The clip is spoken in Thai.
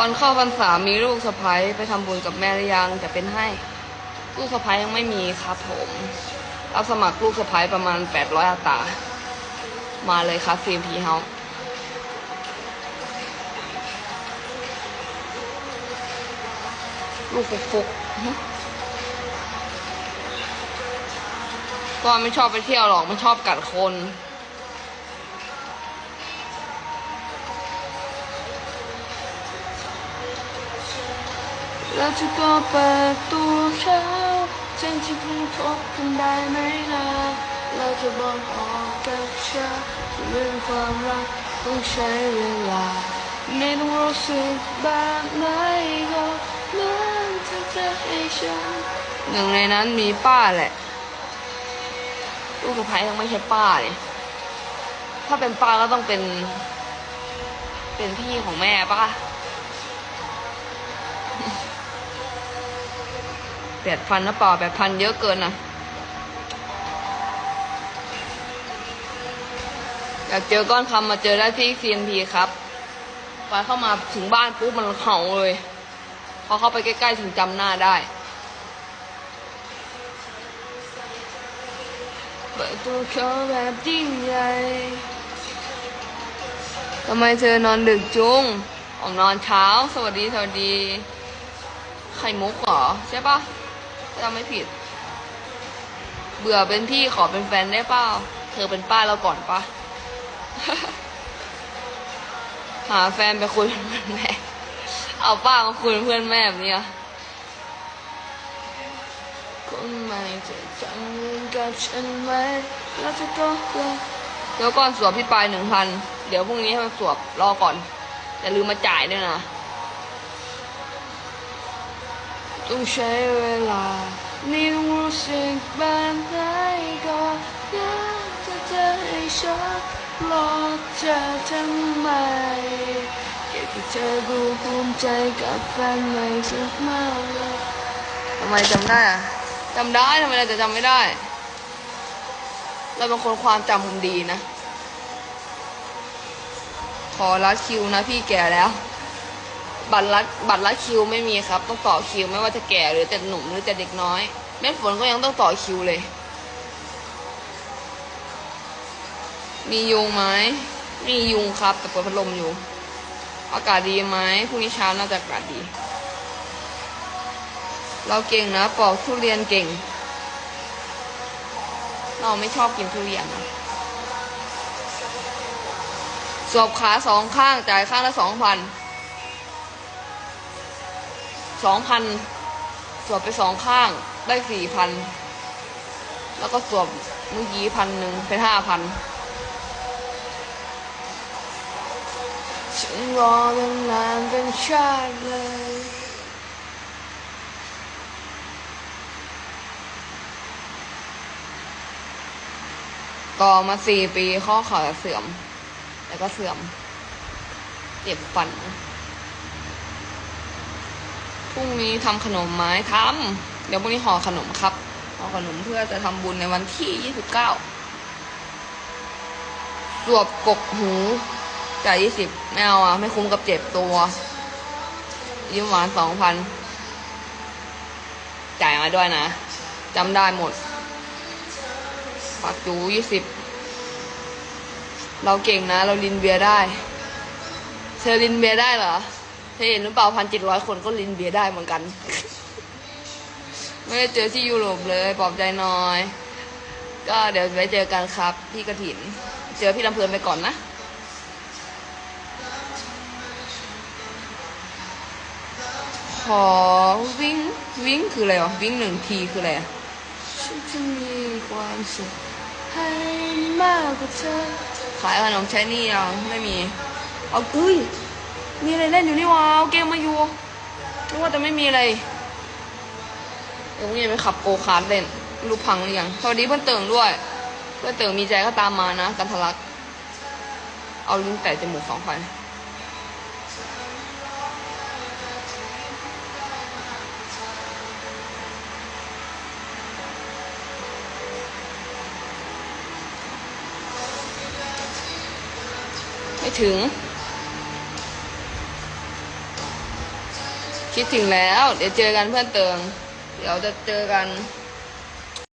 วันเข้าพรรษามีลูกสะพ้ยไปทำบุญกับแม่หรือยังจะเป็นให้ ลูกสะพ้ยยังไม่มีครับผมรับสมัครลูกสะพ้ยประมาณ800อัตรามาเลยครับฟิล์มพีเฮาลูกฟุกฟุกก็ไม่ชอบไปเที่ยวหรอกมันชอบกัดคน แล้วจะก็เปิดตัวเช้าเจนที่เพิ่งพบกันได้ไหมล่ะเราจะบอกออกกับเช้าเรื่องความรักต้องใช้เวลาไม่ต้องรู้สึกแบบไหนก็เหมือนที่จะให้ฉันหนึ่งในนั้นมีป้าแหละลูกสะพ้ายยังไม่ใช่ป้าเลยถ้าเป็นป้าก็ต้องเป็น เป็นพี่ของแม่ป้า แปดพันนะเปล่าแปดพันเยอะเกินนะอยากเจอก้อนคำมาเจอได้ที่ CNP ครับไปเข้ามาถึงบ้านปุ๊บมันเห่าเลย พอเข้าไปใกล้ๆถึงจำหน้าได้เปิดตัวเขาแบบยิ่งใหญ่ทำไมเธอนอนดึกจุงออกนอนเช้า สวัสดี สวัสดี ไข่มุกเหรอ ใช่ปะ จำไม่ผิด เบื่อเป็นพี่ขอเป็นแฟนได้เปล่าเธอเป็นป้าเราก่อนปะหาแฟนไปคุยเป็นเพื่อนแม่เอาป้ามาคุยเป็นเพื่อนแม่แบบนี้ยคนใหม่จะจังกับฉันไหมแล้วจะก็เดี๋ยวก่อนสวบพี่ปลายหนึ่งพันเดี๋ยวพรุ่งนี้ให้มันสวบรอก่อนอย่าลืมมาจ่ายด้วยนะต้องใช้เวลา นรอเธอทำไมอยากให้เธอดูภูมิใจกับแฟนใหม่สักมากเลยทำไมจำได้อะจำได้ทำไมเราจะจำไม่ได้ เราเป็นคนความจำผมดีนะ ขอรัดคิวนะพี่แก่แล้ว บัตรรัดบัตรรัดคิวไม่มีครับ ต้องต่อคิวไม่ว่าจะแก่หรือจะหนุ่มหรือจะเด็กน้อยแม่ฝนก็ยังต้องต่อคิวเลย มียุงไหมมียุงครับ แต่เปิดพัดลมอยู่ อากาศดีไหมพรุ่งนี้เช้าน่าจะอากาศดี เราเก่งนะปอกทุเรียนเก่ง เราไม่ชอบกินทุเรียนนะสวบขาสองข้างจ่ายข้างละสองพัน สองพันสวบไปสองข้างได้สี่พัน แล้วก็สวบเมื่อกี้พันหนึ่งเป็นห้าพัน ฉันรอตั้งนานเป็นชาติเลยต่อมาสี่ปีข้อเข่าจะเสื่อม แล้วก็เสื่อม เจ็บฟัน พรุ่งนี้ทำขนมไม้ทำเดี๋ยวพรุ่งนี้ห่อขนมครับห่อขนมเพื่อจะทำบุญในวันที่ยี่สิบเก้าสวบกกหู จ่ายยี่สิบไม่เอาอะ ไม่คุ้มกับเจ็บตัว ยิ้มหวานสองพันจ่ายมาด้วยนะจำได้หมดปักจูยี่สิบเราเก่งนะ เราลินเบียได้เธอลินเบียได้เหรอเธอเห็นหรือเปล่าพันเจ็ดร้อยคนก็ลินเบียได้เหมือนกัน ไม่ได้เจอที่ยุโรปเลยปลอบใจน่อย ก็เดี๋ยวไว้เจอกันครับ พี่กระถิน เจอพี่ลำเพลินไปก่อนนะ ขอวิ่งวิ่งคืออะไรวะวิ่งหนึ่งทีคืออะไรอะฉันจะมีความสุขให้มากกว่าเธอขายขนมใช้หนี่ยังไม่มี เอาอุ้ยมีอะไรเล่นอยู่นี่วะเอาเกมมาอยู่นึกว่าจะไม่มีอะไรเดี๋ยวพรุ่งนี้ไปขับโกคาร์ดเล่นไม่รู้พังหรือยังสวัสดีเพื่อนเติ่งด้วย เพื่อนเติ่งมีใจก็ตามมานะกันทะลัก เอาลิ้นแตะจมูกสองพัน ถึง คิดถึงแล้ว เดี๋ยวเจอกันเพื่อนเติง เดี๋ยวจะเจอกัน